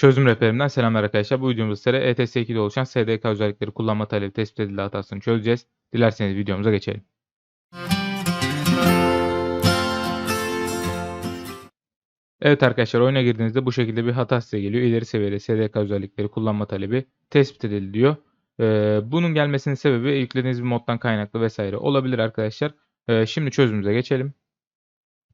Çözüm rehberimden selamlar arkadaşlar. Bu videomuzda sizlere ETS2'de oluşan SDK özellikleri kullanma talebi tespit edildi hatasını çözeceğiz. Dilerseniz videomuza geçelim. Evet arkadaşlar oyuna girdiğinizde bu şekilde bir hata size geliyor. İleri seviyede SDK özellikleri kullanma talebi tespit edildi diyor. Ee, bunun gelmesinin sebebi yüklediğiniz bir moddan kaynaklı vesaire olabilir arkadaşlar. Ee, şimdi çözümümüze geçelim.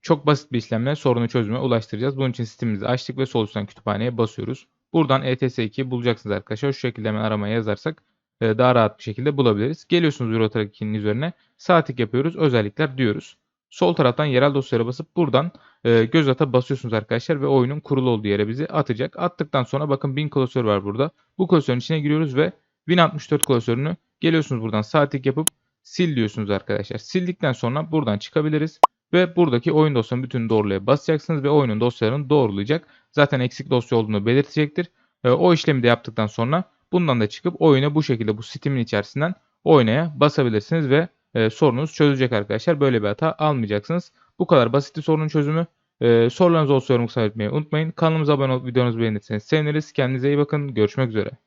Çok basit bir işlemle sorunu çözüme ulaştıracağız. Bunun için sistemimizi açtık ve sol üstten kütüphaneye basıyoruz. Buradan E ETS2 bulacaksınız arkadaşlar. Şu şekilde hemen aramaya yazarsak e, daha rahat bir şekilde bulabiliriz. Geliyorsunuz Euro Truck 2'nin üzerine sağ yapıyoruz. Özellikler diyoruz. Sol taraftan yerel dosyalara basıp buradan e, göz ata basıyorsunuz arkadaşlar ve oyunun kurulu olduğu yere bizi atacak. Attıktan sonra bakın 1000 klasör var burada. Bu klasörün içine giriyoruz ve 1064 klasörünü geliyorsunuz buradan sağ yapıp sil diyorsunuz arkadaşlar. Sildikten sonra buradan çıkabiliriz. Ve buradaki oyun dosyanın bütününü doğrulaya basacaksınız ve oyunun dosyalarını doğrulayacak. Zaten eksik dosya olduğunu belirtecektir. E, o işlemi de yaptıktan sonra bundan da çıkıp oyuna bu şekilde bu Steam'in içerisinden oynaya basabilirsiniz ve e, sorunuz çözülecek arkadaşlar. Böyle bir hata almayacaksınız. Bu kadar basit bir sorunun çözümü. E, sorularınız olsa yorum kısa unutmayın. Kanalımıza abone olup videomuzu beğenirseniz seviniriz. Kendinize iyi bakın. Görüşmek üzere.